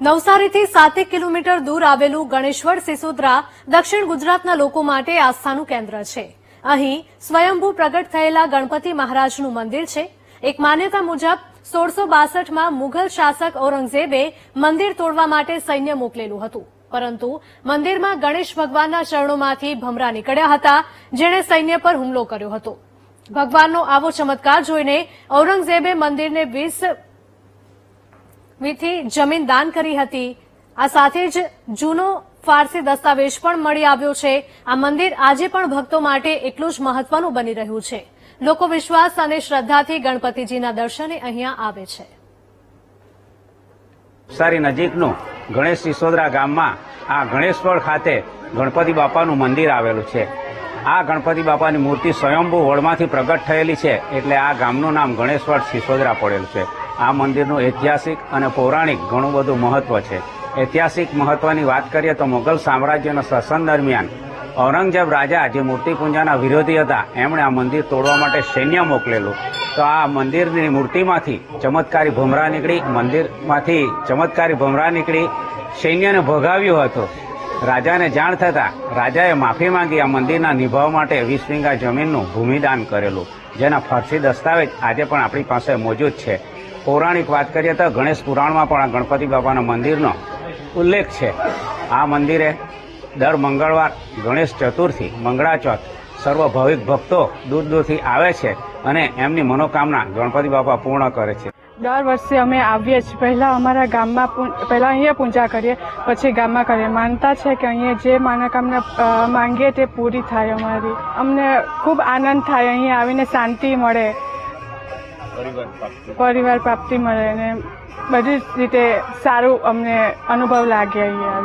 નવસારીથી સાતેક kilometre દૂર આવેલું ગણેશ્વર સિસોદરા દક્ષિણ ગુજરાતના લોકો માટે આસ્થાનું કેન્દ્ર છે. અહીં સ્વયંભૂ પ્રગટ થયેલા ગણપતિ મહારાજનું મંદિર છે. એક માન્યતા મુજબ સોળસો બાસઠમાં મુઘલ શાસક ઔરંગઝેબે મંદિર તોડવા માટે સૈન્ય મોકલેલું હતું. પરંતુ મંદિરમાં ગણેશ ભગવાનના ચરણોમાંથી ભમરા નીકળ્યા હતા, જેણે સૈન્ય પર હુમલો કર્યો હતો. ભગવાનનો આવો ચમત્કાર જોઈને ઔરંગઝેબે મંદિરને વીસ વીથી જમીન દાન કરી હતી. આ સાથે જ જૂનો ફારસી દસ્તાવેજ પણ મળી આવ્યો છે. આ મંદિર આજે પણ ભક્તો માટે એટલું જ મહત્વનું બની રહ્યું છે. લોકો વિશ્વાસ અને શ્રદ્ધાથી ગણપતિજીના દર્શને અહીંયા આવે છે. સારી નજીકનું ગણેશ સિસોદરા ગામમાં આ ગણેશ્વર ખાતે ગણપતિ બાપાનું મંદિર આવેલું છે. આ ગણપતિ બાપાની મૂર્તિ સ્વયંભૂ હોળમાંથી પ્રગટ થયેલી છે એટલે આ ગામનું નામ ગણેશ્વર સિસોદરા પડેલું છે. આ મંદિરનું ઐતિહાસિક અને પૌરાણિક ઘણું બધું મહત્વ છે. ઐતિહાસિક મહત્વની વાત કરીએ તો મુઘલ સામ્રાજ્યના શાસન દરમિયાન ઔરંગઝેબ રાજા જે મૂર્તિ પૂજાના વિરોધી હતા, એમણે આ મંદિર તોડવા માટે સૈન્ય મોકલેલું. તો આ મંદિરની મૂર્તિમાંથી ચમત્કારી ભમરા નીકળી, મંદિરમાંથી ચમત્કારી ભમરા નીકળી, સૈન્યને ભગાવ્યું હતું. રાજાને જાણ થતાં રાજાએ માફી માંગી આ મંદિરના નિભાવ માટે વીસ વીંગા જમીનનું ભૂમિદાન કરેલું, જેના ફારસી દસ્તાવેજ આજે પણ આપણી પાસે મોજૂદ છે. પૌરાણિક વાત કરીએ તો ગણેશ પુરાણમાં પણ આ ગણપતિ બાપાના મંદિરનો ઉલ્લેખ છે. આ મંદિરે દર મંગળવાર ગણેશ ચતુર્થી મંગળાચોથ સર્વ ભાવિક ભક્તો દૂર દૂરથી આવે છે અને એમની મનોકામના ગણપતિ બાપા પૂર્ણ કરે છે. દર વર્ષે અમે આવીએ છીએ. પહેલાં અમારા ગામમાં પહેલાં અહીંયા પૂજા કરીએ, પછી ગામમાં કરીએ. માનતા છે કે અહીંયા જે મનોકામના માંગીએ તે પૂરી થાય અમારી. અમને ખૂબ આનંદ થાય અહીંયા આવીને શાંતિ મળે. પરિવાર પ્રાપ્તિ. મળે અને બધી જ રીતે સારું અમને અનુભવ લાગે અહીંયા.